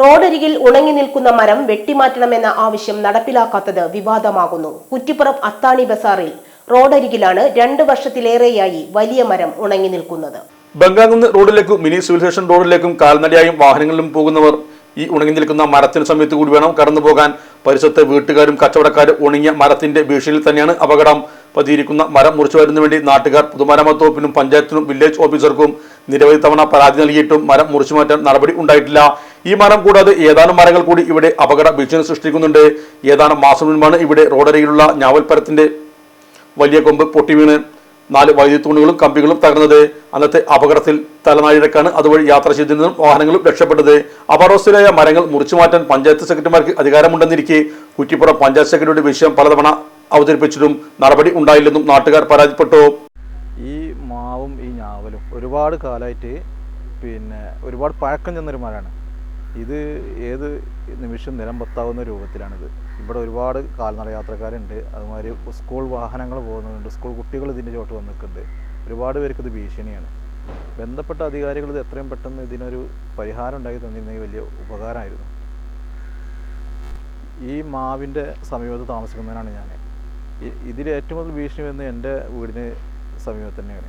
റോഡരികിൽ ഉണങ്ങി നിൽക്കുന്ന മരം വെട്ടിമാറ്റണമെന്ന ആവശ്യം നടപ്പിലാക്കാത്തത് വിവാദമാകുന്നു. കുറ്റിപ്പുറം അത്താണി ബസാറിൽ റോഡരികിലാണ് രണ്ട് വർഷത്തിലേറെയായി വലിയ മരം ഉണങ്ങി നിൽക്കുന്നത്. ബംഗാങ്ങുന്ന് റോഡിലേക്കും മിനി സിവിൽ സ്റ്റേഷൻ റോഡിലേക്കും കാൽനടയായും വാഹനങ്ങളിലും പോകുന്നവർ ഈ ഉണങ്ങി നിൽക്കുന്ന മരത്തിന് സമയത്ത് കൂടി വേണം കടന്നു പോകാൻ. പരിസരത്തെ വീട്ടുകാരും കച്ചവടക്കാരും ഉണങ്ങിയ മരത്തിന്റെ ഭീഷണിയിൽ തന്നെയാണ് അപകടം. പതിയിരിക്കുന്ന മരം മുറിച്ചു വരുന്നതിന് വേണ്ടി നാട്ടുകാർ പൊതുമരാമത്ത് വകുപ്പിനും പഞ്ചായത്തിനും വില്ലേജ് ഓഫീസർക്കും നിരവധി തവണ പരാതി നൽകിയിട്ടും മരം മുറിച്ചു മാറ്റാൻ നടപടി ഉണ്ടായിട്ടില്ല. ഈ മരം കൂടാതെ ഏതാനും മരങ്ങൾ കൂടി ഇവിടെ അപകട ഭീഷണി സൃഷ്ടിക്കുന്നുണ്ട്. ഏതാനും മാസം മുൻപാണ് ഇവിടെ റോഡരികിലുള്ള ഞാവൽപ്പരത്തിന്റെ വലിയ കൊമ്പ് പൊട്ടി വീണ് നാല് വൈദ്യുതി തൂണുകളും കമ്പികളും തകർന്നത്. അന്നത്തെ അപകടത്തിൽ തലനാഴിഴക്കാണ് അതുവഴി യാത്ര ചെയ്തിരുന്നതും വാഹനങ്ങളും രക്ഷപ്പെട്ടത്. അപകടസ്ഥരായ മരങ്ങൾ മുറിച്ചു മാറ്റാൻ പഞ്ചായത്ത് സെക്രട്ടറിമാർക്ക് അധികാരമുണ്ടെന്നിരിക്കെ കുറ്റിപ്പുറം പഞ്ചായത്ത് സെക്രട്ടറിയുടെ വിഷയം പലതവണ അവതരിപ്പിച്ചിട്ടും നടപടി ഉണ്ടായില്ലെന്നും നാട്ടുകാർ പരാതിപ്പെട്ടു. ഈ മാവും ഈ ഞാവലും ഒരുപാട് കാലമായിട്ട് പിന്നെ ഒരുപാട് പഴക്കം ചെന്നൊരു മരമാണ്. ഇത് ഏത് നിമിഷം നിലം പത്താവുന്ന രൂപത്തിലാണിത്. ഇവിടെ ഒരുപാട് കാൽനട യാത്രക്കാരുണ്ട്. അതുമാതിരി സ്കൂൾ വാഹനങ്ങൾ പോകുന്നുണ്ട് സ്കൂൾ കുട്ടികൾ ഇതിന്റെ ചോട്ട് വന്നിട്ടുണ്ട് ഒരുപാട് പേർക്ക് ഇത് ഭീഷണിയാണ്. ബന്ധപ്പെട്ട അധികാരികൾ ഇത് എത്രയും പെട്ടെന്ന് ഇതിനൊരു പരിഹാരം ഉണ്ടാക്കി തന്നിരുന്നെങ്കിൽ വലിയ ഉപകാരമായിരുന്നു. ഈ മാവിന്റെ സമീപത്ത് താമസിക്കുന്നതിനാണ് ഞാൻ ഇതിൽ ഏറ്റവും കൂടുതൽ ഭീഷണി വരുന്നത് എന്റെ വീടിന് സമീപത്ത് തന്നെയാണ്.